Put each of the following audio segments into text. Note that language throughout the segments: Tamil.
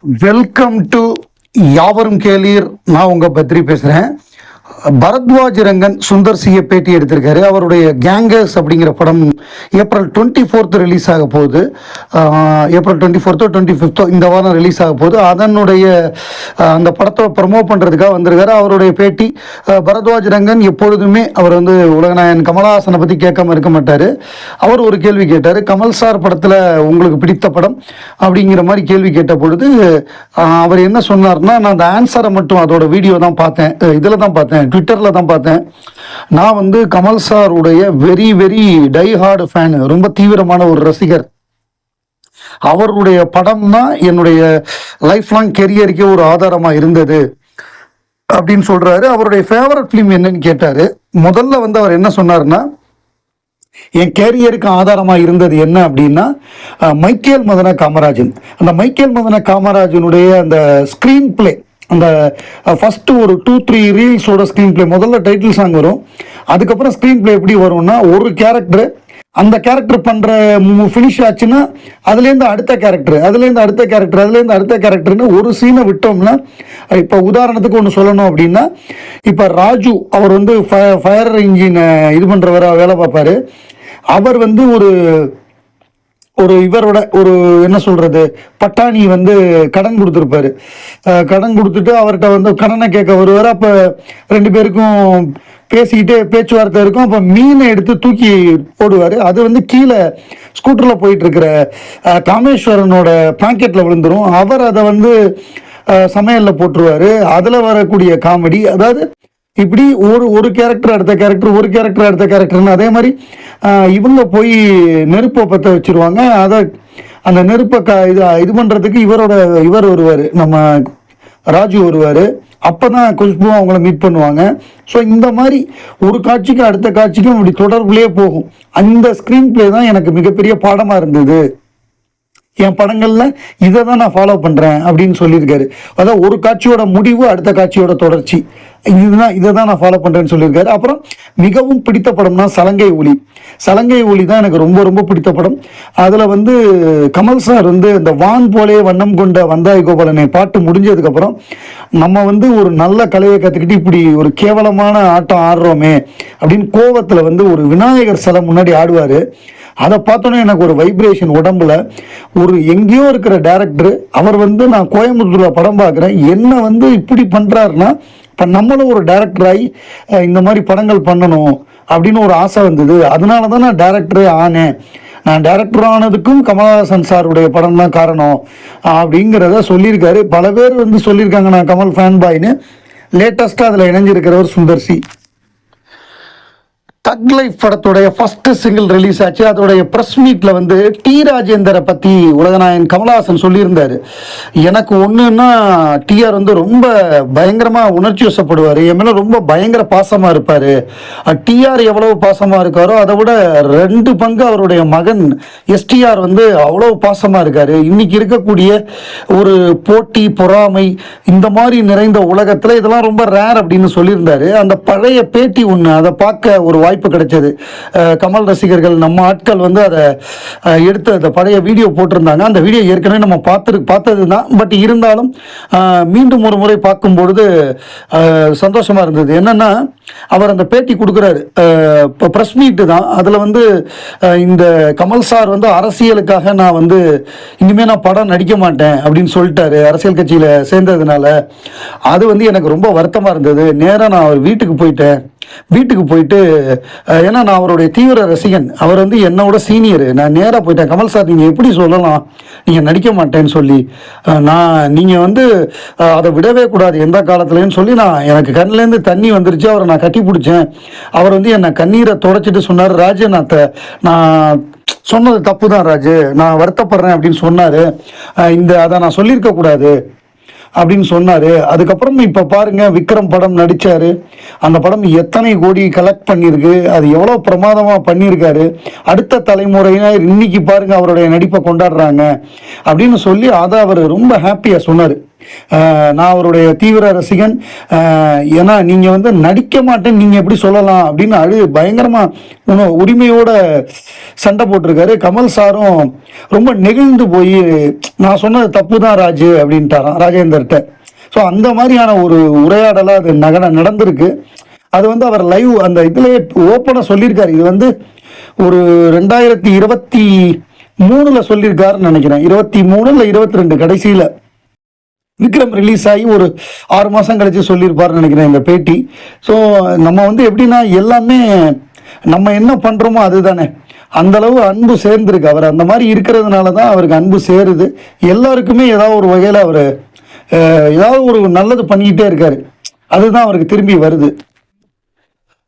வெல்கம் டு யாவரும் கேளீர். நான் உங்க பத்ரி பேசுறேன். பரத்வாஜ் ரங்கன் சுந்தர் சியை பேட்டி எடுத்திருக்காரு. அவருடைய கேங்கர்ஸ் அப்படிங்கிற படம் ஏப்ரல் டுவெண்ட்டி ஃபோர்த்து ரிலீஸ் ஆக போகுது ஏப்ரல் டுவெண்ட்டி ஃபோர்த்தோ டுவெண்ட்டி ஃபிஃப்த்தோ இந்த வாரம் ரிலீஸ் ஆக போகுது. அதனுடைய அந்த படத்தை ப்ரமோட் பண்ணுறதுக்காக வந்திருக்காரு. அவருடைய பேட்டி பரத்வாஜ் ரங்கன் எப்பொழுதுமே அவர் வந்து உலகநாயகன் கமலஹாசனை பற்றி கேட்காம இருக்க மாட்டார். அவர் ஒரு கேள்வி கேட்டார் கமல் சார் படத்தில் உங்களுக்கு பிடித்த படம்? அப்படிங்கிற மாதிரி கேள்வி கேட்ட பொழுது அவர் என்ன சொன்னார்னா நான் அந்த ஆன்சரை மட்டும் அதோட வீடியோ தான் பார்த்தேன். இதில் தான் பார்த்தேன். ட்விட்டரில் தான் பார்த்தேன். நான் வந்து கமல் சாருடைய very very die hard fan ரொம்ப தீவிரமான ஒரு ரசிகர். அவருடைய படம் தான் என்னுடைய லைஃப் லாங் கெரியருக்கே ஒரு ஆதாரமாக இருந்தது. அப்படின்னு சொல்கிறாரு அவருடைய ஃபேவரட் ஃபிலிம் என்னன்னு கேட்டார். முதல்ல வந்து அவர் என்ன சொன்னார்னா என் கேரியருக்கு ஆதாரமாக இருந்தது என்ன அப்படின்னா மைக்கேல் மதன காமராஜன். அந்த மைக்கேல் மதன காமராஜனுடைய அந்த ஸ்க்ரீன் பிளே அந்த ஃபஸ்ட்டு ஒரு டூ த்ரீ ரீல்ஸோட ஸ்க்ரீன் பிளே முதல்ல டைட்டில் சாங் வரும். அதுக்கப்புறம் ஸ்க்ரீன் பிளே எப்படி வரும்னா ஒரு கேரக்டர் அந்த கேரக்டர் பண்ணுற ஃபினிஷ் ஆச்சுன்னா அதுலேருந்து அடுத்த கேரக்டர் அதுலேருந்து அடுத்த கேரக்டர் அதுலேருந்து அடுத்த கேரக்டர்னு ஒரு சீனை விட்டோம்னா இப்போ உதாரணத்துக்கு ஒன்று சொல்லணும் அப்படின்னா இப்போ ராஜு அவர் வந்து ஃபயர் இன்ஜினை இது பண்ணுறவராக வேலை பார்ப்பார். அவர் வந்து ஒரு ஒரு இவரோட ஒரு என்ன சொல்றது பட்டாணி வந்து கடன் கொடுத்துருப்பாரு. கடன் கொடுத்துட்டு அவர்கிட்ட வந்து கடனை கேட்க வருவார். அப்போ ரெண்டு பேருக்கும் பேசிக்கிட்டே பேச்சுவார்த்தை இருக்கும். அப்போ மீனை எடுத்து தூக்கி போடுவார். அது வந்து கீழே ஸ்கூட்டரில் போயிட்டு இருக்கிற காமேஸ்வரனோட பாக்கெட்டில் விழுந்துரும். அவர் அதை வந்து சமையலில் போட்டுருவாரு. அதில் வரக்கூடிய காமெடி அதாவது இப்படி ஒரு ஒரு கேரக்டர் அடுத்த கேரக்டர் ஒரு கேரக்டர் அடுத்த கேரக்டர்னு அதே மாதிரி இவங்க போய் நெருப்பை பற்ற வச்சிருவாங்க. அதை அந்த நெருப்பை க இது இது பண்ணுறதுக்கு இவரோட இவர் வருவார். நம்ம ராஜு வருவார். அப்போ தான் குஷ்பு அவங்கள மீட் பண்ணுவாங்க. ஸோ இந்த மாதிரி ஒரு காட்சிக்கு அடுத்த காட்சிக்கும் இப்படி தொடர்புலேயே போகும். அந்த ஸ்க்ரீன் ப்ளே தான் எனக்கு மிகப்பெரிய பாடமாக இருந்தது. என் படங்களில் இதை தான் நான் ஃபாலோ பண்ணுறேன் அப்படின்னு சொல்லியிருக்காரு. அதான் ஒரு காட்சியோட முடிவு அடுத்த காட்சியோட தொடர்ச்சி. இதுதான் இதை தான் நான் ஃபாலோ பண்ணுறேன்னு சொல்லியிருக்காரு. அப்புறம் மிகவும் பிடித்த படம்னா சலங்கை ஒளி. சலங்கை ஒளி தான் எனக்கு ரொம்ப ரொம்ப பிடித்த படம். அதில் வந்து கமல் சார் வந்து இந்த வான் போலே வண்ணம் கொண்ட வந்தாய் கோபாலனை பாட்டு முடிஞ்சதுக்கப்புறம் நம்ம வந்து ஒரு நல்ல கலையை கற்றுக்கிட்டு இப்படி ஒரு கேவலமான ஆட்டம் ஆடுறோமே அப்படின்னு கோவத்தில் வந்து ஒரு விநாயகர் சிலை முன்னாடி ஆடுவார். அதை பார்த்தோன்னே எனக்கு ஒரு வைப்ரேஷன் உடம்புல. ஒரு எங்கேயோ இருக்கிற டேரக்டர் அவர் வந்து நான் கோயம்புத்தூரில் படம் பார்க்குறேன். என்ன வந்து இப்படி பண்ணுறாருன்னா இப்போ நம்மளும் ஒரு டேரக்டராகி இந்த மாதிரி படங்கள் பண்ணணும் அப்படின்னு ஒரு ஆசை வந்தது. அதனால தான் நான் டேரக்டரே ஆனேன். நான் டேரக்டர் ஆனதுக்கும் கமல்ஹாசன் சாருடைய படம் தான் காரணம் அப்படிங்கிறத சொல்லியிருக்காரு. பல பேர் வந்து சொல்லியிருக்காங்க நான் கமல் ஃபேன் பாய்னு லேட்டஸ்ட்டாக அதில் இணைஞ்சிருக்கிறவர் சுந்தர்சி தக் லைஃப் படத்துடைய ஃபர்ஸ்ட் சிங்கிள் ரிலீஸ் ஆச்சு. அதோடைய ப்ரெஸ் மீட்டில் வந்து டி ராஜேந்தரை பற்றி உலகநாயகன் கமலஹாசன் சொல்லியிருந்தார். எனக்கு ஒன்றுன்னா டிஆர் வந்து ரொம்ப பயங்கரமாக உணர்ச்சி வசப்படுவார். என் மேலே ரொம்ப பயங்கர பாசமாக இருப்பார். டிஆர் எவ்வளவு பாசமாக இருக்காரோ அதை விட ரெண்டு பங்கு அவருடைய மகன் எஸ்டிஆர் வந்து அவ்வளோ பாசமாக இருக்கார். இன்றைக்கி இருக்கக்கூடிய ஒரு போட்டி பொறாமை இந்த மாதிரி நிறைந்த உலகத்தில் இதெல்லாம் ரொம்ப ரேர் அப்படின்னு சொல்லியிருந்தார். அந்த பழைய பேட்டி ஒன்று அதை பார்க்க ஒரு வாய்ப்பு கிடைச்சது. கமல் ரசிகர்கள் நம்ம ஆட்கள் வந்து அதை எடுத்து அந்த பழைய வீடியோ போட்டிருந்தாங்க. அந்த வீடியோ ஏற்கனவே நம்ம பார்த்து பார்த்தது தான் பட் இருந்தாலும் மீண்டும் ஒரு முறை பார்க்கும்பொழுது சந்தோஷமாக இருந்தது. என்னன்னா அவர் அந்த பேட்டி கொடுக்குறாரு. இப்போ ப்ரெஸ் மீட்டு தான். அதில் வந்து இந்த கமல் சார் வந்து அரசியலுக்காக நான் வந்து இனிமேல் நான் படம் நடிக்க மாட்டேன் அப்படின்னு சொல்லிட்டாரு. அரசியல் கட்சியில் சேர்ந்ததுனால. அது வந்து எனக்கு ரொம்ப வருத்தமாக இருந்தது. நேராக நான் அவர் வீட்டுக்கு போயிட்டேன். வீட்டுக்கு போயிட்டு ஏன்னா நான் அவருடைய தீவிர ரசிகன். அவர் வந்து என்னோட சீனியர் நான் நேராக போயிட்டேன். கமல் சார் நீங்கள் எப்படி சொல்லலாம்? நீங்கள் நடிக்க மாட்டேன்னு சொல்லி. நான் நீங்கள் வந்து அதை விடவே கூடாது. எந்த காலத்துலன்னு சொல்லி நான் எனக்கு கண்ணிலேருந்து தண்ணி வந்துருச்சு. அவரை நான் கட்டி பிடிச்சேன். அவர் வந்து என்னை கண்ணீரை தொடச்சிட்டு சொன்னார். ராஜநாத்தை நான் சொன்னது தப்பு தான் ராஜு. நான் வருத்தப்படுறேன் அப்படின்னு சொன்னார். இந்த அதை நான் சொல்லியிருக்க கூடாது. அப்படின்னு சொன்னாரு. அதுக்கப்புறம் இப்ப பாருங்க விக்ரம் படம் நடிச்சாரு. அந்த படம் எத்தனை கோடி கலெக்ட் பண்ணியிருக்கு அது எவ்வளவு பிரமாதமா பண்ணியிருக்காரு அடுத்த தலைமுறையினர் இன்னைக்கு பாருங்க அவருடைய நடிப்பை கொண்டாடுறாங்க அப்படின்னு சொல்லி அதை அவர் ரொம்ப ஹாப்பியா சொன்னாரு. நான் அவருடைய தீவிர ரசிகன். ஏன்னா நீங்கள் வந்து நடிக்க மாட்டேன் நீங்கள் எப்படி சொல்லலாம் அப்படின்னு அழு பயங்கரமாக உண உரிமையோட சண்டை போட்டிருக்காரு. கமல் சாரும் ரொம்ப நெகிழ்ந்து போய் நான் சொன்னது தப்பு தான் ராஜு அப்படின்ட்டாரான் ராஜேந்தர்கிட்ட. ஸோ அந்த மாதிரியான ஒரு உரையாடலாக அது நகன நடந்திருக்கு. அது வந்து அவர் லைவ் அந்த இதுலேயே ஓப்பனாக சொல்லியிருக்காரு. இது வந்து ஒரு ரெண்டாயிரத்தி இருபத்தி மூணில் சொல்லியிருக்காருன்னு நினைக்கிறேன். இருபத்தி மூணு இல்லை இருபத்தி ரெண்டு கடைசியில். விக்ரம் ரிலீஸ் ஆகி ஒரு ஆறு மாதம் கழிச்சு சொல்லியிருப்பாருன்னு நினைக்கிறேன் இந்த பேட்டி. ஸோ நம்ம வந்து எப்படின்னா எல்லாமே நம்ம என்ன பண்ணுறோமோ அதுதானே. அந்த அளவு அன்பு சேர்ந்துருக்கு. அவர் அந்த மாதிரி இருக்கிறதுனால தான் அவருக்கு அன்பு சேருது. எல்லாருக்குமே ஏதாவது ஒரு வகையில் அவர் ஏதாவது ஒரு நல்லது பண்ணிக்கிட்டே இருக்கார். அதுதான் அவருக்கு திரும்பி வருது.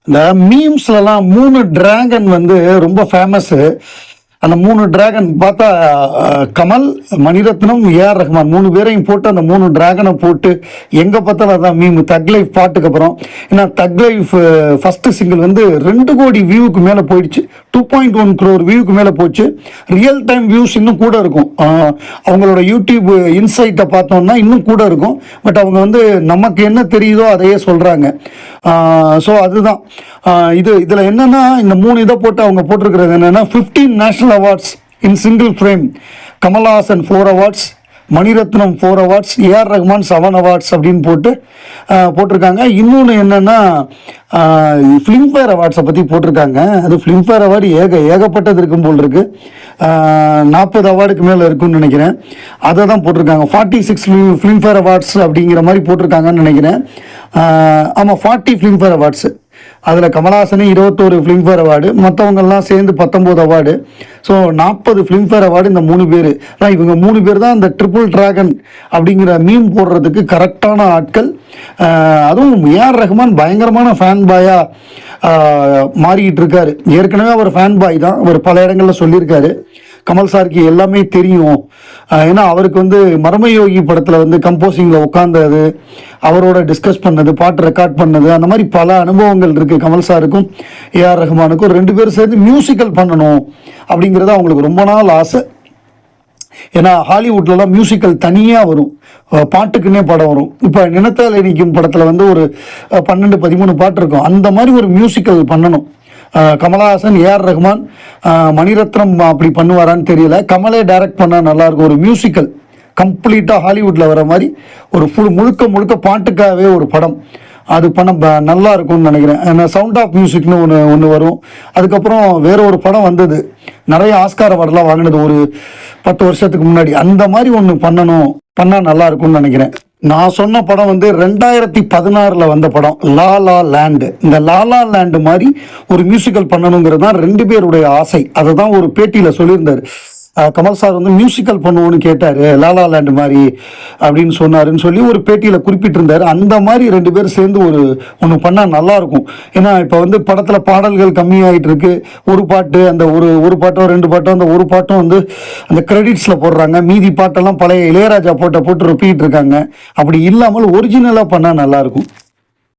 இந்த மீம்ஸ்லலாம் மூணு டிராகன் வந்து ரொம்ப ஃபேமஸ்ஸு அந்த மூணு டிராகன் பார்த்தா அஹ், கமல் மணிரத்னம் ஏஆர் ரஹ்மான் மூணு பேரையும் போட்டு அந்த மூணு டிராகனை போட்டு எங்கே பார்த்தாலும் அதான் மீம் தக் லைஃப் பாட்டுக்கு அப்புறம். ஏன்னா தக் லைஃப் ஃபஸ்ட்டு சிங்கிள் வந்து ரெண்டு கோடி வியூவுக்கு மேலே போயிடுச்சு. டூ பாயிண்ட் ஒன் க்ரோர் வியூக்கு மேலே போச்சு. ரியல் டைம் வியூஸ் இன்னும் கூட இருக்கும். அவங்களோட யூடியூப் இன்சைட்டை பார்த்தோம்னா இன்னும் கூட இருக்கும். பட் அவங்க வந்து நமக்கு என்ன தெரியுதோ அதையே சொல்கிறாங்க ஸோ அதுதான். இது இதில் என்னென்னா இந்த மூணு இதை போட்டு அவங்க போட்டிருக்கிறது என்னென்னா fifteen national awards in single frame Kamal Haasan four awards Mani Ratnam four awards A R Rahman seven awards அப்படின்னு போட்டு போட்டிருக்காங்க. இன்னொன்று என்னென்னா ஃபிலிம்ஃபேர் அவார்ட்ஸை பற்றி போட்டிருக்காங்க. அது ஃபிலிம்ஃபேர் அவார்டு ஏக ஏகப்பட்டது இருக்கும் போல் இருக்குது நாற்பது அவார்டுக்கு மேலே இருக்குன்னு நினைக்கிறேன். அதை தான் போட்டிருக்காங்க. ஃபார்ட்டி சிக்ஸ் ஃபிலிம்ஃபேர் அவார்ட்ஸ் அப்படிங்கிற மாதிரி போட்டிருக்காங்கன்னு நினைக்கிறேன். ஆமாம் ஃபார்ட்டி ஃபிலிம்ஃபேர் அவார்ட்ஸு அதில் கமல்ஹாசனே இருபத்தோரு ஃபிலிம்ஃபேர் அவார்டு மற்றவங்கெல்லாம் சேர்ந்து பத்தொம்போது அவார்டு ஸோ நாற்பது ஃபிலிம்ஃபேர் அவார்டு இந்த மூணு பேர். ஆனால் இவங்க மூணு பேர் தான் இந்த ட்ரிபிள் ட்ராகன் அப்படிங்கிற மீம் போடுறதுக்கு கரெக்டான ஆட்கள். அதுவும் ஏஆர் ரஹ்மான் பயங்கரமான ஃபேன் பாயாக மாறிக்கிட்டு இருக்காரு. ஏற்கனவே அவர் ஃபேன் பாய் தான். அவர் பல இடங்களில் சொல்லியிருக்காரு. கமல் சாருக்கு எல்லாமே தெரியும். ஏன்னா அவருக்கு வந்து மர்மயோகி படத்தில் வந்து கம்போசிங்கில் உட்காந்தது அவரோட டிஸ்கஸ் பண்ணது பாட்டு ரெக்கார்ட் பண்ணது அந்த மாதிரி பல அனுபவங்கள் இருக்குது கமல் சாருக்கும் ஏஆர் ரஹ்மானுக்கும் ரெண்டு பேரும் சேர்ந்து மியூசிக்கல் பண்ணணும் அப்படிங்கிறது அவங்களுக்கு ரொம்ப நாள் ஆசை. ஏன்னா ஹாலிவுட்லலாம் மியூசிக்கல் தனியாக வரும். பாட்டுக்குன்னே படம் வரும். இப்போ நினத்தால் இனிக்கும் படத்தில் வந்து ஒரு பன்னெண்டு பதிமூணு பாட்டு இருக்கும். அந்த மாதிரி ஒரு மியூசிக்கல் பண்ணணும். கமலஹாசன் ஏஆர் ரஹ்மான் மணிரத்னம் அப்படி பண்ணுவாரான்னு தெரியல. கமலே டைரக்ட் பண்ணால் நல்லாயிருக்கும் ஒரு மியூசிக்கல் கம்ப்ளீட்டாக ஹாலிவுட்டில் வர மாதிரி ஒரு ஃபுல் முழுக்க முழுக்க பாட்டுக்காகவே ஒரு படம். அது பண்ண ப- நல்லா இருக்கும்னு நினைக்கிறேன். ஏன்னா சவுண்ட் ஆஃப் மியூசிக்னு ஒன்று ஒன்று வரும். அதுக்கப்புறம் வேற ஒரு படம் வந்தது. நிறைய ஆஸ்கார் அவார்டெலாம் வாங்கினது. ஒரு பத்து வருஷத்துக்கு முன்னாடி. அந்த மாதிரி ஒன்று பண்ணணும். பண்ணால் நல்லா இருக்கும்னு நினைக்கிறேன். நான் சொன்ன படம் வந்து ரெண்டாயிரத்தி பதினாறில் வந்த படம் லா லா லேண்டு இந்த லாலா லேண்டு மாதிரி ஒரு மியூசிக்கல் பண்ணணுங்கிறது தான் ரெண்டு பேருடைய ஆசை. அதை தான் ஒரு பேட்டியில் சொல்லியிருந்தார். கமல் சார் வந்து மியூசிக்கல் பண்ணுவோன்னு கேட்டார் லாலா லேண்ட் மாதிரி அப்படின்னு சொன்னாருன்னு சொல்லி ஒரு பேட்டியில் குறிப்பிட்டிருந்தார். அந்த மாதிரி ரெண்டு பேரும் சேர்ந்து ஒரு ஒன்று பண்ணால் நல்லாயிருக்கும் ஏன்னா இப்போ வந்து படத்தில் பாடல்கள் கம்மியாகிட்டு இருக்கு. ஒரு பாட்டு அந்த ஒரு ஒரு பாட்டோ ரெண்டு பாட்டோ அந்த ஒரு பாட்டும் வந்து அந்த கிரெடிட்ஸில் போடுறாங்க. மீதி பாட்டெல்லாம் பழைய இளையராஜா போட்ட போட்டு ரொப்பிக்கிட்டு இருக்காங்க. அப்படி இல்லாமல் ஒரிஜினலாக பண்ணால் நல்லாயிருக்கும்